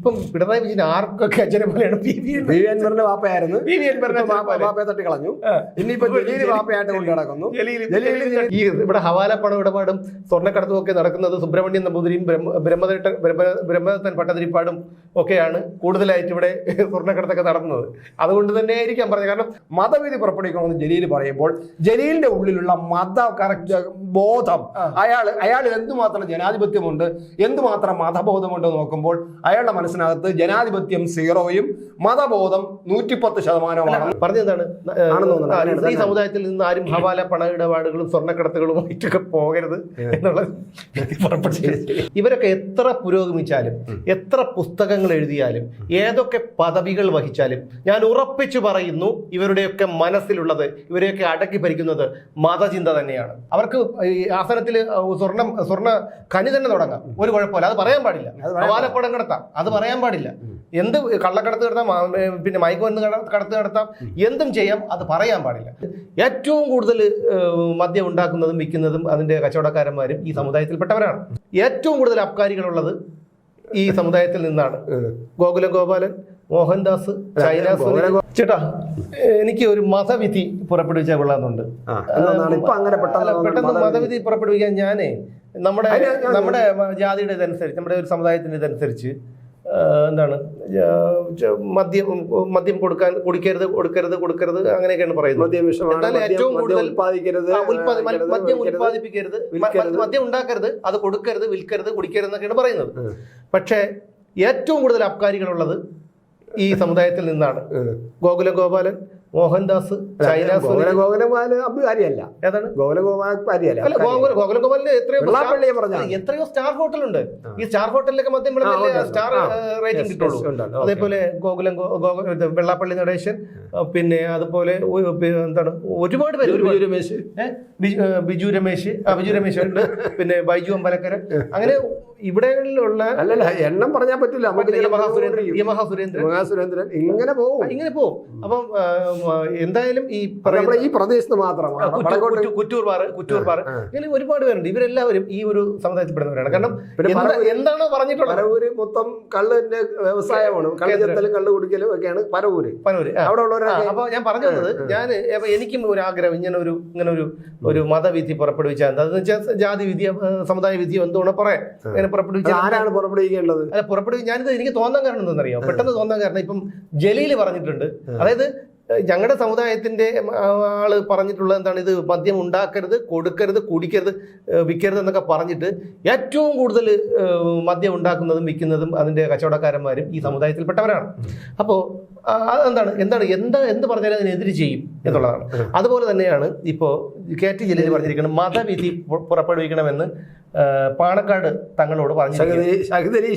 ഇപ്പം പിണറായി വിജയൻ ആർക്കൊക്കെ അച്ഛനെ പോലെയാണ്? പി വി വി അൻവറിന്റെ വാപ്പയായിരുന്നു. പി വി അൻവറിന്റെ. വാപ്പയെ തട്ടി കളഞ്ഞു. ഇനിയിപ്പോ ജലീലി വാപ്പയായിട്ട് കൊണ്ട് നടക്കുന്നു. ഈ ഇവിടെ ഹവാല പണം ഇടപാടും സ്വർണക്കടത്തും ഒക്കെ നടക്കുന്നത് സുബ്രഹ്മണ്യൻ നമ്പൂതിരിയും ബ്രഹ്മ- ബ്രഹ്മദത്ത ബ്രഹ്മ- ബ്രഹ്മദത്തൻ പട്ടതിരിപ്പാടും ഒക്കെയാണ് കൂടുതലായിട്ട് ഇവിടെ സ്വർണക്കടത്തൊക്കെ നടത്തുന്നത് അതുകൊണ്ട് തന്നെ ആയിരിക്കാം പറഞ്ഞത്. കാരണം മതവിധി പുറപ്പെടുവിക്കണമെന്ന് ജലീൽ പറയുമ്പോൾ ജലീലിന്റെ ഉള്ളിലുള്ള മത കറക്റ്റ് ബോധം. അയാൾ അയാളിൽ എന്തുമാത്രം ജനാധിപത്യമുണ്ട് എന്തുമാത്രം മതബോധമുണ്ട് നോക്കുമ്പോൾ അയാളുടെ മനസ്സിനകത്ത് ജനാധിപത്യം സീറോയും മതബോധം നൂറ്റിപ്പത്ത് ശതമാനമാണ്. അങ്ങനെയാണ് ഈ സമുദായത്തിൽ നിന്ന് ആരും ഹവാല പണ ഇടപാടുകളും സ്വർണക്കടത്തുകളും ആയിട്ടൊക്കെ പോകരുത് എന്നുള്ള ഇവരൊക്കെ എത്ര പുരോഗമിച്ചാലും എത്ര പുസ്തകങ്ങൾ എഴുതിയാലും ഏതൊക്കെ പദവികൾ വഹിച്ചാലും ഞാൻ ഉറപ്പിച്ചു പറയുന്നു ഇവരുടെയൊക്കെ മനസ്സിലുള്ളത് ഇവരെയൊക്കെ അടക്കി ഭരിക്കുന്നത് മതചിന്ത തന്നെയാണ്. അവർക്ക് ഈ ആസനത്തിൽ സ്വർണം സ്വർണ കനി തന്നെ തുടങ്ങാം. ഒരു കുഴപ്പമില്ല. അത് പറയാൻ പാടില്ല. ഹവാലപ്പടം കിടത്താം. അത് പറയാൻ പാടില്ല. എന്ത് കള്ളക്കടത്ത് ഏ, പിന്നെ മയക്കുമരുന്ന് വന്ന് കടത്ത് നടത്താം. എന്തും ചെയ്യാം. അത് പറയാൻ പാടില്ല. ഏറ്റവും കൂടുതൽ മദ്യം ഉണ്ടാക്കുന്നതും വിൽക്കുന്നതും അതിന്റെ കച്ചവടക്കാരന്മാരും ഈ സമുദായത്തിൽപ്പെട്ടവരാണ്. ഏറ്റവും കൂടുതൽ അബ്കാരികളുള്ളത് ഈ സമുദായത്തിൽ നിന്നാണ്. ഗോകുല ഗോപാലൻ മോഹൻദാസ് ചൈന ചേട്ടാ എനിക്ക് ഒരു മതവിധി പുറപ്പെടുവിച്ചാൽ കൊള്ളാമെന്നുണ്ട്. പെട്ടെന്ന് മതവിധി- പുറപ്പെടുവിക്കാൻ ഞാനേ നമ്മുടെ നമ്മുടെ ജാതിയുടെ ഇതനുസരിച്ച് നമ്മുടെ ഒരു സമുദായത്തിന്റെ ഇതനുസരിച്ച് എന്താണ് മദ്യം മദ്യം കൊടുക്കാൻ കുടിക്കരുത് കൊടുക്കരുത് കൊടുക്കരുത് അങ്ങനെയൊക്കെയാണ് പറയുന്നത്. എന്നാൽ ഏറ്റവും കൂടുതൽ ഉൽപ്പാദിക്കരുത് മദ്യം ഉൽപ്പാദിപ്പിക്കരുത് മദ്യം ഉണ്ടാക്കരുത് അത് കൊടുക്കരുത് വിൽക്കരുത് കുടിക്കരുത് എന്നൊക്കെയാണ് പറയുന്നത്. പക്ഷേ ഏറ്റവും കൂടുതൽ അബ്കാരികളുള്ളത് ഈ സമുദായത്തിൽ നിന്നാണ്. ഗോകുലം ഗോപാലൻ മോഹൻദാസ് ചൈന ഗോകുല ഗോകുലഗോപാൽ അബ്കാരിയല്ല ഏതാണ്? ഗോകുലഗോപാലിയല്ല അല്ല ഗോകുല ഗോകുലം ഗോപാലിന്റെ എത്രയോ എത്രയോ സ്റ്റാർ ഹോട്ടലുണ്ട്. ഈ സ്റ്റാർ ഹോട്ടലിലൊക്കെ മദ്യം വിളമ്പല്ലേ സ്റ്റാർ റേറ്റിംഗ് കിട്ടുള്ളൂ. അതേപോലെ ഗോകുലം വെള്ളാപ്പള്ളി നടേശൻ പിന്നെ അതുപോലെ എന്താണ് ഒരുപാട് പേര് ഒരുപാട് രമേശ്. ബിജു രമേശ് ബിജു രമേശ് ഉണ്ട്. പിന്നെ ബൈജു അമ്പലക്കര. അങ്ങനെ ഇവിടെയുള്ള അല്ലല്ല എണ്ണം പറഞ്ഞാൽ പറ്റില്ല യമഹ സുരേന്ദ്രൻ യമഹ സുരേന്ദ്രൻ ഇങ്ങനെ പോകും. ഇങ്ങനെ പോകും. അപ്പം എന്തായാലും ഈ നമ്മുടെ ഈ പ്രദേശത്ത് മാത്രം മാത്രമാണ് കുറ്റൂർ- വടക്കോട്ട് കുറ്റൂർ- കുറ്റൂർ പാറ കുറ്റൂർ പാറ. ഇങ്ങനെ ഒരുപാട് പേരുണ്ട്. ഇവരെല്ലാവരും ഈ ഒരു സമുദായത്തിൽപ്പെടുന്നവരാണ്. കാരണം എന്താണ് എന്താ- പരവൂര് എന്താണോ പറഞ്ഞിട്ടുള്ളത്? പരവൂര് മൊത്തം കള്ളിന്റെ വ്യവസായമാണ്. കള്ള് ചെത്തലും കള്ള് കുടിക്കലും ഒക്കെയാണ് പരവൂര് പനൂര് അവിടെ ഉള്ളവരാണ് അപ്പോൾ അപ്പൊ ഞാൻ പറഞ്ഞു വന്നത് ഞാൻ എനിക്കും ഒരു ആഗ്രഹം ഇങ്ങനെ ഒരു ഇങ്ങനെ ഒരു ഒരു മതവിധി പുറപ്പെടുവിച്ചാൽ എന്താ വെച്ചാൽ ജാതി വിധിയോ സമുദായ വിധിയോ എന്തുകൊണ്ട് പറയാം. ആരാണ് പുറപ്പെടുവിക്കേണ്ടത്? അല്ല പുറപ്പെടുവി ഞാനിത് എനിക്ക് തോന്നാൻ കാരണം എന്തെന്നറിയോ പെട്ടെന്ന് തോന്നാൻ കാരണം ഇപ്പം ജലീൽ പറഞ്ഞിട്ടുണ്ട്. അതായത് ഞങ്ങളുടെ സമുദായത്തിന്റെ ആൾ പറഞ്ഞിട്ടുള്ള എന്താണ്? ഇത് മദ്യം ഉണ്ടാക്കരുത് കൊടുക്കരുത് കുടിക്കരുത് വിൽക്കരുത് എന്നൊക്കെ പറഞ്ഞിട്ട് ഏറ്റവും കൂടുതൽ മദ്യം ഉണ്ടാക്കുന്നതും വിൽക്കുന്നതും അതിന്റെ കച്ചവടക്കാരന്മാരും ഈ സമുദായത്തിൽപ്പെട്ടവരാണ്. അപ്പോൾ അതെന്താണ്? എന്താണ്? എന്താ എന്ത് പറഞ്ഞാലും അതിനെതിര് ചെയ്യും? എന്നുള്ളതാണ്. അതുപോലെ തന്നെയാണ് ഇപ്പോൾ കെ ടി ജലീൽ പറഞ്ഞിരിക്കുന്നത് മതവിധി പുറപ്പെടുവിക്കണമെന്ന് പാണക്കാട് തങ്ങളോട് ശകുതലി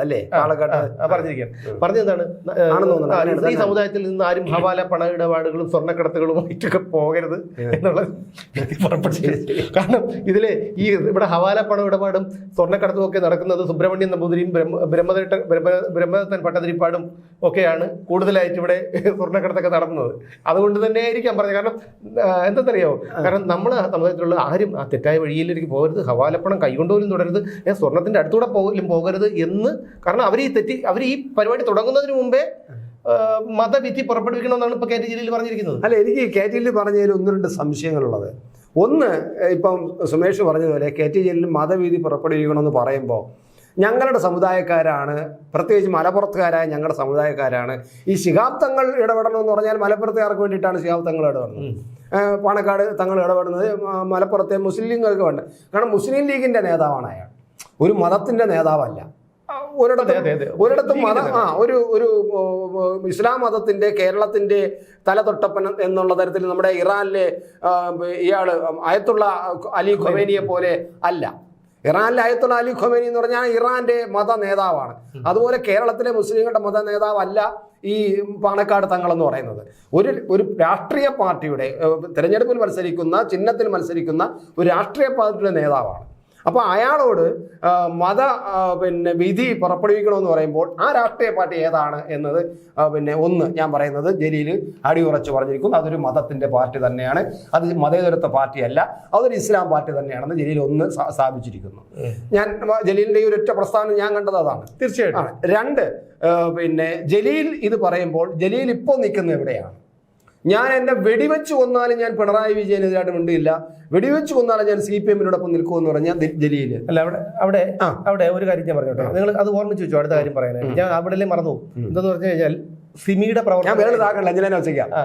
അല്ലേ? പാണക്കാട് പറഞ്ഞിരിക്കുകയാണ് പറഞ്ഞെന്താണ്? ഈ സമുദായത്തിൽ നിന്ന് ആരും ഹവാല പണ ഇടപാടുകളും സ്വർണക്കടത്തുകളും ആയിട്ടൊക്കെ പോകരുത് എന്നുള്ളത് കാരണം ഇതിലെ ഈ ഇവിടെ ഹവാല പണ ഇടപാടും സ്വർണക്കടത്തും ഒക്കെ നടക്കുന്നത് സുബ്രഹ്മണ്യൻ നമ്പൂതിരിയും ബ്രഹ്മദേട്ട ബ്രഹ്മദത്ത ബ്രഹ്മ- ബ്രഹ്മദത്തൻ പട്ടതിരിപ്പാടും ഒക്കെയാണ് കൂടുതലായിട്ട് ഇവിടെ സ്വർണക്കടത്തൊക്കെ നടന്നത്. അതുകൊണ്ട് തന്നെ ആയിരിക്കാം പറഞ്ഞത്. കാരണം എന്തെന്നറിയോ? കാരണം നമ്മൾ സമുദായത്തിലുള്ള ആരും ആ തെറ്റായ വഴിയിലേക്ക് പോകരുത്. ഹവാലപ്പണം കൈകൊണ്ടുപോലും തുടരരുത്. ഏ, സ്വർണത്തിന്റെ അടുത്തൂടെ പോലും പോകരുത് എന്ന്. കാരണം അവർ ഈ തെറ്റി അവർ ഈ പരിപാടി തുടങ്ങുന്നതിന് മുമ്പേ മതവിധി പുറപ്പെടുവിക്കണമെന്നാണ് ഇപ്പോൾ കെ ടി ജലീൽ പറഞ്ഞിരിക്കുന്നത്. അല്ല എനിക്ക് കെ ടി എല്ലിൽ പറഞ്ഞതിൽ ഒന്ന് രണ്ട് സംശയങ്ങളുള്ളത്. ഒന്ന് ഇപ്പം സുമേഷ് പറഞ്ഞതുപോലെ കെ ടി ജയിലിൽ മതവീതി പുറപ്പെടുവിക്കണമെന്ന് പറയുമ്പോൾ ഞങ്ങളുടെ സമുദായക്കാരാണ്. പ്രത്യേകിച്ച് മലപ്പുറത്തുകാരായ ഞങ്ങളുടെ സമുദായക്കാരാണ്. ഈ ശിഹാബ്ദങ്ങൾ ഇടപെടണമെന്ന് പറഞ്ഞാൽ മലപ്പുറത്തുകാർക്ക് വേണ്ടിയിട്ടാണ് ശിഹാബ്ദങ്ങൾ ഇടപെടുന്നത്. ഉം. ഏഹ്, പാണക്കാട് തങ്ങൾ ഇടപെടുന്നത് മലപ്പുറത്തെ മുസ്ലിങ്ങൾക്ക് വേണ്ട. കാരണം മുസ്ലിം ലീഗിന്റെ നേതാവാണ് അയാൾ. ഒരു മതത്തിന്റെ നേതാവല്ല. ഒരിടത്ത് ഒരിടത്തും മതം ആ ഒരു ഒരു ഇസ്ലാം മതത്തിന്റെ കേരളത്തിന്റെ തലതൊട്ടപ്പൻ എന്നുള്ള തരത്തിൽ നമ്മുടെ ഇറാനിലെ ഇയാൾ ഇയാൾ അയത്തുള്ള അലി ഖൊമേനിയെ പോലെ അല്ല. ഇറാനിലെ അയത്തുള്ള അലി ഖൊമേനി എന്ന് പറഞ്ഞാൽ ഇറാന്റെ മത നേതാവാണ് അതുപോലെ കേരളത്തിലെ മുസ്ലിങ്ങളുടെ മത നേതാവല്ല ഈ പാണക്കാട് തങ്ങൾ എന്ന് പറയുന്നത്. ഒരു ഒരു രാഷ്ട്രീയ പാർട്ടിയുടെ തിരഞ്ഞെടുപ്പിൽ മത്സരിക്കുന്ന ചിഹ്നത്തിൽ മത്സരിക്കുന്ന ഒരു രാഷ്ട്രീയ പാർട്ടിയുടെ നേതാവാണ്. അപ്പോൾ അയാളോട് മത പിന്നെ വിധി പുറപ്പെടുവിക്കണമെന്ന് പറയുമ്പോൾ ആ രാഷ്ട്രീയ പാർട്ടി ഏതാണ് എന്നത് പിന്നെ ഒന്ന് ഞാൻ പറയുന്നത് ജലീൽ അടിയുറച്ച് പറഞ്ഞിരിക്കുന്നു. അതൊരു മതത്തിന്റെ പാർട്ടി തന്നെയാണ്. അത് മതേതരത്വ പാർട്ടിയല്ല അതൊരു ഇസ്ലാം പാർട്ടി തന്നെയാണെന്ന് ജലീൽ ഒന്ന് സ്ഥാ- സ്ഥാപിച്ചിരിക്കുന്നു ഞാൻ ജലീലിന്റെ ഈ ഒരൊറ്റ പ്രസ്താവന ഞാൻ കണ്ടത് അതാണ്. തീർച്ചയായിട്ടും. രണ്ട് പിന്നെ ജലീൽ ഇത് പറയുമ്പോൾ ജലീൽ ഇപ്പോൾ നിൽക്കുന്നത് എവിടെയാണ്? ഞാൻ എന്നെ വെടിവെച്ച് കൊന്നാലും ഞാൻ പിണറായി വിജയനെതിരായിട്ട് മിണ്ടിയില്ല. വെടിവെച്ച് കൊന്നാലും ഞാൻ സി പി എമ്മിനോടൊപ്പം നിൽക്കുമെന്ന് പറഞ്ഞാൽ ജലീൽ അല്ല അവിടെ അവിടെ ആ. അവിടെ ഒരു കാര്യം ഞാൻ പറഞ്ഞോട്ടെ. നിങ്ങൾ അത് ഓർമ്മിച്ച് വെച്ചു അടുത്ത കാര്യം പറയാനായിട്ട്. ഞാൻ അവിടെ മറന്നു. എന്തെന്ന് പറഞ്ഞു കഴിഞ്ഞാൽ സിമിയുടെ ആ,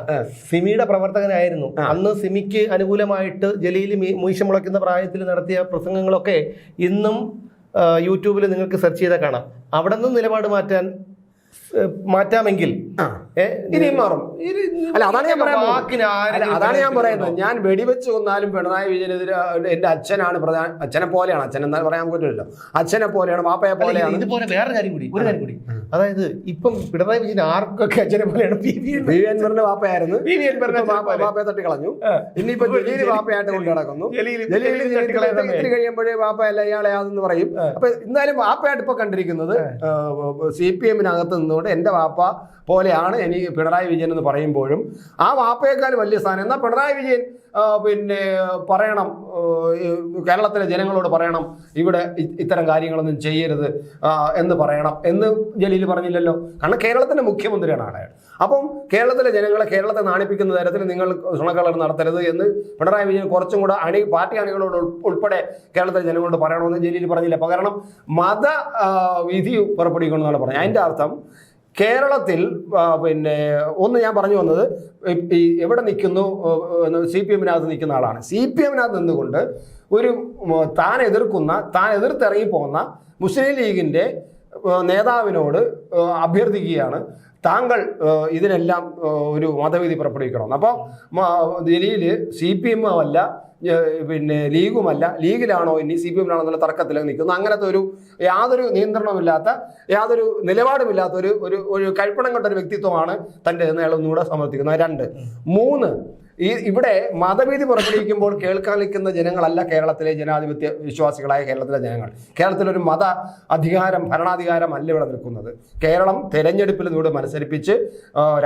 സിമിയുടെ പ്രവർത്തകനായിരുന്നു. അന്ന് സിമിക്ക് അനുകൂലമായിട്ട് ജലീൽ മീശ മുളയ്ക്കുന്ന പ്രായത്തിൽ നടത്തിയ പ്രസംഗങ്ങളൊക്കെ ഇന്നും യൂട്യൂബിൽ നിങ്ങൾക്ക് സെർച്ച് ചെയ്താൽ കാണാം. അവിടെ നിന്ന് നിലപാട് മാറ്റാൻ മാറ്റാമെങ്കിൽ. ഇനിയും മാറും. അല്ല അതാണ് ഞാൻ പറയാൻ അല്ല, അതാണ് ഞാൻ പറയുന്നത് ഞാൻ വെടിവെച്ച് കൊന്നാലും പിണറായി വിജയനെതിരെ എന്റെ അച്ഛനാണ് പ്രധാന അച്ഛനെ പോലെയാണ്. അച്ഛൻ എന്നാൽ പറയാൻ പറ്റില്ലല്ലോ. അച്ഛനെ പോലെയാണ് വാപ്പയെ അല്ല, പോലെയാണ്. ഇതുപോലെ വേറെ കാര്യം കൂടി ഒരു കാര്യം കൂടി. അതായത് ഇപ്പം പിണറായി വിജയൻ ആർക്കൊക്കെ അച്ഛനെ പോലെയാണ്? പി വി അൻവറിന്റെ വാപ്പയായിരുന്നു. പി വി അൻവറിന്റെ വാപ്പ- വാപ്പയെ തട്ടി കളഞ്ഞു. ഇനിയിപ്പോ ജലീൽ വാപ്പയായിട്ട് കൊണ്ടു നടക്കുന്നു. ഇത്തിരി- കഴിയുമ്പോഴേ വാപ്പയല്ല ഇയാളെ ആണെന്ന് പറയും. അപ്പൊ എന്തായാലും വാപ്പയായിട്ട് ഇപ്പൊ കണ്ടിരിക്കുന്നത് സി പി എമ്മിനകത്ത് നിന്നുകൊണ്ട് എന്റെ വാപ്പ പോലെയാണ് എനിക്ക് പിണറായി വിജയൻ എന്ന് പറയുമ്പോഴും. ആ വാപ്പയേക്കാൾ വലിയ സ്ഥാനം. എന്നാൽ പിണറായി വിജയൻ പിന്നെ പറയണം കേരളത്തിലെ ജനങ്ങളോട് പറയണം ഇവിടെ ഇത്തരം കാര്യങ്ങളൊന്നും ചെയ്യരുത് എന്ന് പറയണം എന്ന് ജലീൽ പറഞ്ഞില്ലല്ലോ. കാരണം കേരളത്തിന്റെ മുഖ്യമന്ത്രിയാണ് അയാൾ അപ്പം കേരളത്തിലെ ജനങ്ങളെ കേരളത്തെ നാണിപ്പിക്കുന്ന തരത്തിൽ നിങ്ങൾ സുണക്കളർ നടത്തരുത് എന്ന് പിണറായി വിജയൻ കുറച്ചും കൂടെ അണി പാർട്ടി അണികളോട് ഉൾപ്പെടെ കേരളത്തിലെ ജനങ്ങളോട് പറയണമെന്ന് ജലീൽ പറഞ്ഞില്ല. പകരണം മത വിധി പുറപ്പെടുവിക്കണമെന്നാണ് പറഞ്ഞത്. അതിന്റെ അർത്ഥം കേരളത്തിൽ പിന്നെ ഒന്ന് ഞാൻ പറഞ്ഞു വന്നത് ഈ- എവിടെ നിൽക്കുന്നു സി പി എമ്മിനകത്ത് നിൽക്കുന്ന ആളാണ്. സി പി എമ്മിനകത്ത് നിന്നുകൊണ്ട് ഒരു താൻ എതിർക്കുന്ന താൻ എതിർത്തിറങ്ങി പോകുന്ന മുസ്ലിം ലീഗിന്റെ നേതാവിനോട് അഭ്യർത്ഥിക്കുകയാണ്. താങ്കൾ ഇതിനെല്ലാം ഒരു മതവിധി പുറപ്പെടുവിക്കണം. അപ്പോൾ ദില്ലിയിൽ സി പി എം അല്ല പിന്നെ ലീഗുമല്ല. ലീഗിലാണോ ഇനി സി പി എമ്മിലാണോ എന്നുള്ള തർക്കത്തിൽ നിൽക്കുന്നു അങ്ങനത്തെ ഒരു യാതൊരു നിയന്ത്രണമില്ലാത്ത യാതൊരു നിലപാടുമില്ലാത്ത ഒരു ഒരു കഴിപ്പണം കൊണ്ട ഒരു വ്യക്തിത്വമാണ് തന്റെ അയാൾ ഒന്നുകൂടെ സമർത്ഥിക്കുന്നത് രണ്ട്. മൂന്ന് ഈ ഇവിടെ മതഭീതി പുറപ്പെടുവിക്കുമ്പോൾ കേൾക്കാൻ നിൽക്കുന്ന ജനങ്ങളല്ല കേരളത്തിലെ ജനാധിപത്യ വിശ്വാസികളായ കേരളത്തിലെ ജനങ്ങൾ. കേരളത്തിലൊരു മത അധികാരം ഭരണാധികാരം അല്ല ഇവിടെ നിൽക്കുന്നത്. കേരളം തെരഞ്ഞെടുപ്പിൽ ഇവിടെ മത്സരിപ്പിച്ച്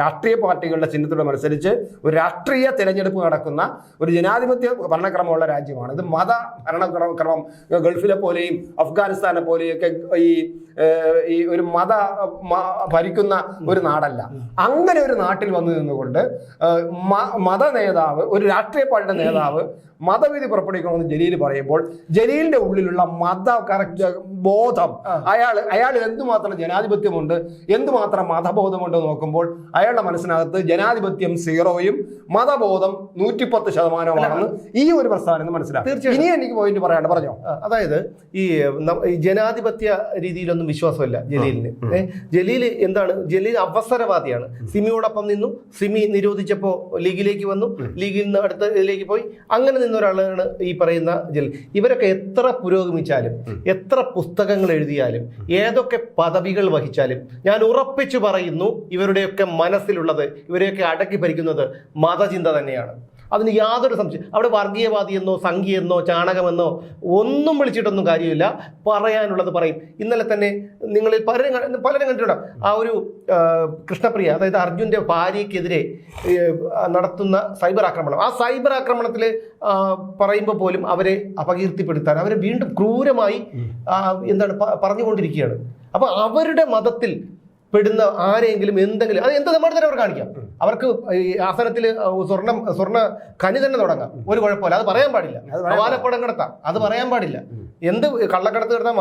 രാഷ്ട്രീയ പാർട്ടികളുടെ ചിഹ്നത്തിലൂടെ മത്സരിച്ച് ഒരു രാഷ്ട്രീയ തെരഞ്ഞെടുപ്പ് നടക്കുന്ന ഒരു ജനാധിപത്യ ഭരണക്രമമുള്ള രാജ്യമാണ്. ഇത് മത ഭരണക്രമക്രമം ഗൾഫിലെ പോലെയും അഫ്ഗാനിസ്ഥാനെ പോലെയൊക്കെ ഈ ഈ ഒരു മത ഭരിക്കുന്ന ഒരു നാടല്ല. അങ്ങനെ ഒരു നാട്ടിൽ വന്നു നിന്നുകൊണ്ട് മത നേതാവ് ഒരു രാഷ്ട്രീയ പാർട്ടിയുടെ നേതാവ് മതവിധി പുറപ്പെടുവിക്കണമെന്ന് ജലീൽ പറയുമ്പോൾ ജലീലിന്റെ ഉള്ളിലുള്ള മത കറക്റ്റ് ബോധം അയാൾ അയാൾ എന്തുമാത്രം ജനാധിപത്യമുണ്ട് എന്തുമാത്രം മതബോധമുണ്ട് നോക്കുമ്പോൾ അയാളുടെ മനസ്സിനകത്ത് ജനാധിപത്യം സീറോയും മതബോധം നൂറ്റിപ്പത്ത് ശതമാനവുമാണെന്ന് ഈ ഒരു പ്രസ്താവന മനസ്സിലാക്കും തീർച്ചയായും. ഇനി എനിക്ക് പോയിന്റ് പറയാണ്ട് പറഞ്ഞോ? അതായത് ഈ ജനാധിപത്യ രീതിയിലൊന്നും വിശ്വാസമില്ല ജലീലിന്. ജലീൽ എന്താണ് ജലീൽ അവസരവാദിയാണ്. സിമിയോടൊപ്പം നിന്നു സിമി നിരോധിച്ചപ്പോൾ ലീഗിലേക്ക് വന്നു ലീഗിൽ നിന്ന് അടുത്ത ഇതിലേക്ക് പോയി. അങ്ങനെ നിന്ന ഒരാളാണ് ഈ പറയുന്ന ജലീൽ. ഇവരൊക്കെ എത്ര പുരോഗമിച്ചാലും എത്ര പുസ്തകങ്ങൾ എഴുതിയാലും ഏതൊക്കെ പദവികൾ വഹിച്ചാലും ഞാൻ ഉറപ്പിച്ചു പറയുന്നു ഇവരുടെയൊക്കെ മനസ്സിലുള്ളത് ഇവരെയൊക്കെ അടക്കി ഭരിക്കുന്നത് മതചിന്ത തന്നെയാണ്. അതിന് യാതൊരു സംശയം. അവിടെ വർഗീയവാദിയെന്നോ സംഘിയെന്നോ ചാണകമെന്നോ ഒന്നും വിളിച്ചിട്ടൊന്നും കാര്യമില്ല. പറയാനുള്ളത് പറയും. ഇന്നലെ തന്നെ നിങ്ങളിൽ പലരും പലരും കണ്ടിട്ടുണ്ടാവും ആ ഒരു കൃഷ്ണപ്രിയ അതായത് അർജുന്റെ ഭാര്യയ്ക്കെതിരെ നടത്തുന്ന സൈബർ ആക്രമണം. ആ സൈബർ ആക്രമണത്തിൽ പറയുമ്പോൾ പോലും അവരെ അപകീർത്തിപ്പെടുത്താൻ അവരെ വീണ്ടും ക്രൂരമായി എന്താണ് പറഞ്ഞുകൊണ്ടിരിക്കുകയാണ്. അപ്പോൾ അവരുടെ മതത്തിൽ പെടുന്ന ആരെങ്കിലും എന്തെങ്കിലും അത് എന്ത് നമ്മുടെ തന്നെ അവർ കാണിക്കാം. അവർക്ക് ഈ ആസനത്തിൽ സ്വർണം സ്വർണ കനി തന്നെ തുടങ്ങാം. ഒരു കുഴപ്പമില്ല. അത് പറയാൻ പാടില്ല. അത് കിടത്താം. അത് പറയാൻ പാടില്ല. എന്ത് കള്ളക്കടത്ത് കിടത്താം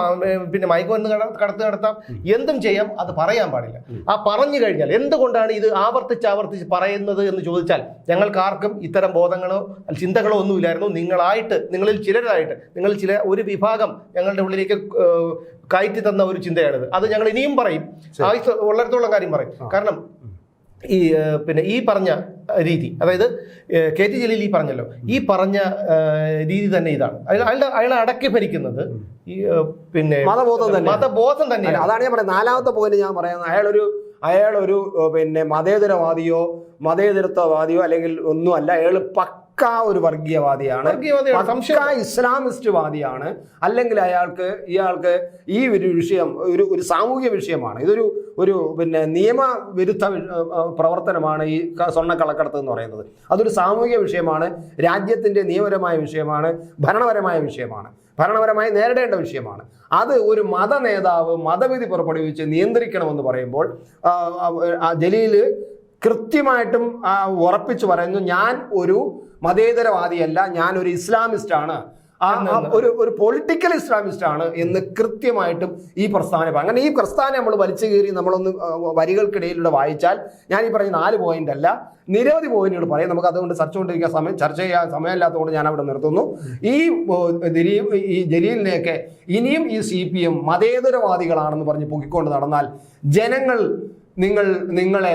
പിന്നെ മയക്കുമരുന്ന് വന്ന് കടത്ത് കിടത്താം എന്തും ചെയ്യാം അത് പറയാൻ പാടില്ല. ആ പറഞ്ഞു കഴിഞ്ഞാൽ എന്തുകൊണ്ടാണ് ഇത് ആവർത്തിച്ച് ആവർത്തിച്ച് പറയുന്നത് എന്ന് ചോദിച്ചാൽ ഞങ്ങൾക്ക് ആർക്കും ഇത്തരം ബോധങ്ങളോ ചിന്തകളോ ഒന്നുമില്ലായിരുന്നു. നിങ്ങളായിട്ട് നിങ്ങളിൽ ചിലരായിട്ട് നിങ്ങൾ ചില ഒരു വിഭാഗം ഞങ്ങളുടെ ഉള്ളിലേക്ക് കയറ്റി തന്ന ഒരു ചിന്തയാണിത്. അത് ഞങ്ങൾ ഇനിയും പറയും. ആയുസ് ഉള്ളിടത്തോളം കാര്യം പറയും. കാരണം ഈ പിന്നെ ഈ പറഞ്ഞ രീതി. അതായത് കെ ടി ജലീൽ ഈ പറഞ്ഞല്ലോ. ഈ പറഞ്ഞ രീതി തന്നെ ഇതാണ്. അയാളുടെ അയാളെ അടക്കി ഭരിക്കുന്നത് ഈ പിന്നെ മതബോധം തന്നെ മതബോധം തന്നെ അതാണ് ഞാൻ പറയുന്നത് നാലാമത്തെ പോയിന്റ് ഞാൻ പറയുന്നത് അയാളൊരു അയാളൊരു പിന്നെ മതേതരവാദിയോ മതേതരത്വവാദിയോ അല്ലെങ്കിൽ ഒന്നും അല്ല അയാൾ പക്ക ഒരു വർഗീയവാദിയാണ്. വർഗീയവാദിയാണ്, ഇസ്ലാമിസ്റ്റ് വാദിയാണ് അല്ലെങ്കിൽ അയാൾക്ക് ഇയാൾക്ക് ഈ ഒരു വിഷയം ഒരു ഒരു സാമൂഹ്യ വിഷയമാണ്. ഇതൊരു ഒരു പിന്നെ നിയമവിരുദ്ധ പ്രവർത്തനമാണ് ഈ സ്വർണക്കള്ളക്കടത്ത് എന്ന് പറയുന്നത്. അതൊരു സാമൂഹിക വിഷയമാണ് രാജ്യത്തിന്റെ നിയമപരമായ വിഷയമാണ് ഭരണപരമായ വിഷയമാണ്. ഭരണപരമായി നേരിടേണ്ട വിഷയമാണ്. അത് ഒരു മത നേതാവ് മതവിധി പുറപ്പെടുവിച്ച് നിയന്ത്രിക്കണമെന്ന് പറയുമ്പോൾ ജലീൽ കൃത്യമായിട്ടും ഉറപ്പിച്ചു പറയുന്നു ഞാൻ ഒരു മതേതരവാദിയല്ല ഞാൻ ഒരു ഇസ്ലാമിസ്റ്റ് ആണ് ആ, ആ, ഒരു ഒരു പൊളിറ്റിക്കൽ ഇസ്ലാമിസ്റ്റ് ആണ് എന്ന് കൃത്യമായിട്ടും ഈ പ്രസ്താവന അങ്ങനെ ഈ പ്രസ്താവന നമ്മൾ വലിച്ചു കയറി നമ്മളൊന്ന് വരികൾക്കിടയിലൂടെ വായിച്ചാൽ ഞാൻ ഈ പറഞ്ഞ നാല് പോയിന്റ് അല്ല നിരവധി പോയിന്റുകൾ പറയും. നമുക്ക് അതുകൊണ്ട് ചർച്ച കൊണ്ടിരിക്കാൻ സമയം ചർച്ച ചെയ്യാൻ സമയമില്ലാത്തതുകൊണ്ട് ഞാൻ അവിടെ നിർത്തുന്നു. ഈ ഈ ജലീലിനെയൊക്കെ ഇനിയും ഈ സി പി എം മതേതരവാദികളാണെന്ന് പറഞ്ഞ് പൊക്കിക്കൊണ്ട് നടന്നാൽ ജനങ്ങൾ നിങ്ങൾ നിങ്ങളെ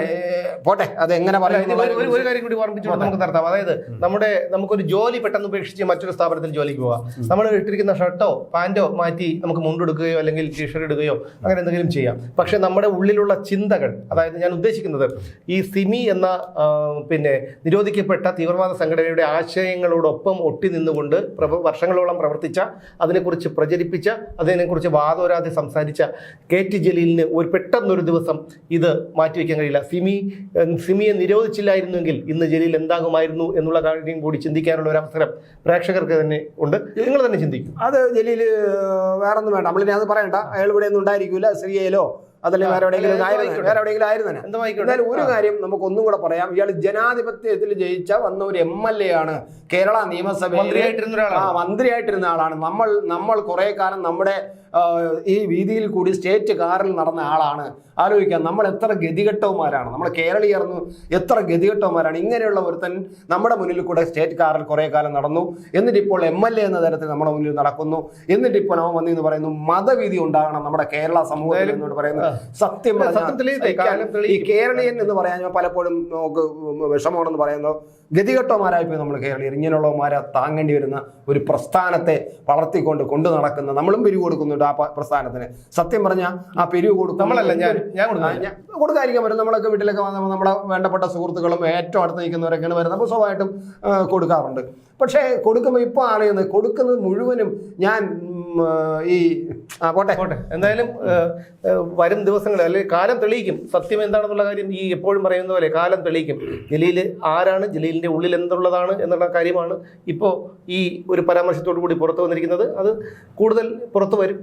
പോട്ടെ അത് എങ്ങനെ പറയാം ഒരു- കാര്യം കൂടി ഓർമ്മിച്ചുകൊണ്ട് നമുക്ക് നടത്താം. അതായത് നമ്മുടെ നമുക്കൊരു ജോലി പെട്ടെന്ന് ഉപേക്ഷിച്ച് മറ്റൊരു സ്ഥാപനത്തിൽ ജോലിക്ക് പോവാം. നമ്മൾ ഇട്ടിരിക്കുന്ന ഷർട്ടോ പാന്റോ മാറ്റി നമുക്ക് മുണ്ടെടുക്കുകയോ അല്ലെങ്കിൽ ടീഷർട്ട് ഇടുകയോ അങ്ങനെ എന്തെങ്കിലും ചെയ്യാം. പക്ഷെ നമ്മുടെ ഉള്ളിലുള്ള ചിന്തകൾ അതായത് ഞാൻ ഉദ്ദേശിക്കുന്നത് ഈ സിമി എന്ന പിന്നെ നിരോധിക്കപ്പെട്ട തീവ്രവാദ സംഘടനയുടെ ആശയങ്ങളോടൊപ്പം ഒട്ടി നിന്നുകൊണ്ട് വർഷങ്ങളോളം പ്രവർത്തിച്ച അതിനെക്കുറിച്ച് പ്രചരിപ്പിച്ച അതിനെക്കുറിച്ച് വാദോരാതെ സംസാരിച്ച കെ ടി ജലീലിന് ഒരു പെട്ടെന്നൊരു ദിവസം ഇത് മാറ്റിവെക്കാൻ കഴിയില്ല. സിമി സിമിയെ നിരോധിച്ചില്ലായിരുന്നുവെങ്കിൽ ഇന്ന് ജലീൽ എന്താകുമായിരുന്നു എന്നുള്ള കാര്യം കൂടി ചിന്തിക്കാനുള്ള ഒരു അവസരം പ്രേക്ഷകർക്ക് തന്നെ ഉണ്ട്. നിങ്ങൾ തന്നെ ചിന്തിക്കും. അത് ജലീൽ വേറെ ഒന്നും വേണ്ട. നമ്മൾ അത് പറയണ്ട. അയാൾ ഇവിടെ ഒന്നും ഉണ്ടായിരിക്കില്ല സിറിയയിലോ അതല്ലേ വേറെ എവിടെയെങ്കിലും വേറെ എവിടെയെങ്കിലും ആയിരുന്നേ എന്നാലും ഒരു കാര്യം നമുക്ക് ഒന്നും കൂടെ പറയാം. ഇയാൾ ജനാധിപത്യത്തിൽ ജയിച്ച വന്ന ഒരു എം എൽ എ ആണ് കേരള നിയമസഭയിൽ മന്ത്രിയായിട്ടിരുന്ന ഒരാളാണ്. ആ മന്ത്രിയായിട്ടിരുന്ന ആളാണ്. നമ്മൾ നമ്മൾ കുറെ കാലം നമ്മുടെ ഈ വീതിയിൽ കൂടി സ്റ്റേറ്റ് കാറിൽ നടന്ന ആളാണ്. ആലോചിക്കാം നമ്മൾ എത്ര ഗതികെട്ടവന്മാരാണ്. നമ്മൾ കേരളീയർന്നു എത്ര ഗതികെട്ടവന്മാരാണ്. ഇങ്ങനെയുള്ള ഒരുത്തൻ നമ്മുടെ മുന്നിൽ കൂടെ സ്റ്റേറ്റ് കാറിൽ കുറെ കാലം നടന്നു. എന്നിട്ട് ഇപ്പോൾ എം എൽ എ എന്ന തരത്തിൽ നമ്മുടെ മുന്നിൽ നടക്കുന്നു. എന്നിട്ട് ഇപ്പോൾ അവൻ വന്നു എന്ന് പറയുന്നു മതവീതി ഉണ്ടാകണം നമ്മുടെ കേരള സമൂഹത്തിൽ എന്നോട് പറയുന്നത് സത്യം ഈ കേരളീയൻ എന്ന് പറയാൻ പലപ്പോഴും നമുക്ക് വിഷമമാണെന്ന് പറയുന്നത് ഗതികെട്ടവന്മാരായി പോയി നമ്മൾ കേരളീയർ. ഇങ്ങനെയുള്ളവന്മാരെ താങ്ങേണ്ടി വരുന്ന ഒരു പ്രസ്ഥാനത്തെ വളർത്തിക്കൊണ്ട് കൊണ്ടു നടക്കുന്ന നമ്മളും പിരിവ് കൊടുക്കുന്നുണ്ട് ആ പ്രസ്ഥാനത്തിന്. സത്യം പറഞ്ഞാൽ ആ പിരിവ് കൊടുക്കും. നമ്മളല്ല, ഞാൻ- ഞാൻ. കൊടുക്കാതിരിക്കാൻ പറ്റും. നമ്മളൊക്കെ വീട്ടിലൊക്കെ വന്നപ്പോൾ നമ്മളെ വേണ്ടപ്പെട്ട സുഹൃത്തുക്കളും ഏറ്റവും അടുത്ത് നിൽക്കുന്നവരൊക്കെയാണ് വരുന്നത്. അപ്പോൾ സ്വാഭാവികമായിട്ടും കൊടുക്കാറുണ്ട്. പക്ഷേ കൊടുക്കുമ്പോൾ ഇപ്പോൾ അറിയുന്നത് കൊടുക്കുന്നത് മുഴുവനും ഞാൻ ഈ ആ പോട്ടെ. പോട്ടെ. എന്തായാലും വരും ദിവസങ്ങളിൽ അല്ലെങ്കിൽ കാലം തെളിയിക്കും. സത്യം എന്താണെന്നുള്ള കാര്യം ഈ എപ്പോഴും പറയുന്ന പോലെ കാലം തെളിയിക്കും. ജലീൽ ആരാണ്? ജലീലിന്റെ ഉള്ളിൽ എന്തുള്ളതാണ് എന്നുള്ള കാര്യമാണ് ഇപ്പോൾ ഈ ഒരു പരാമർശത്തോടു കൂടി പുറത്തു വന്നിരിക്കുന്നത്. അത് കൂടുതൽ പുറത്തു വരും.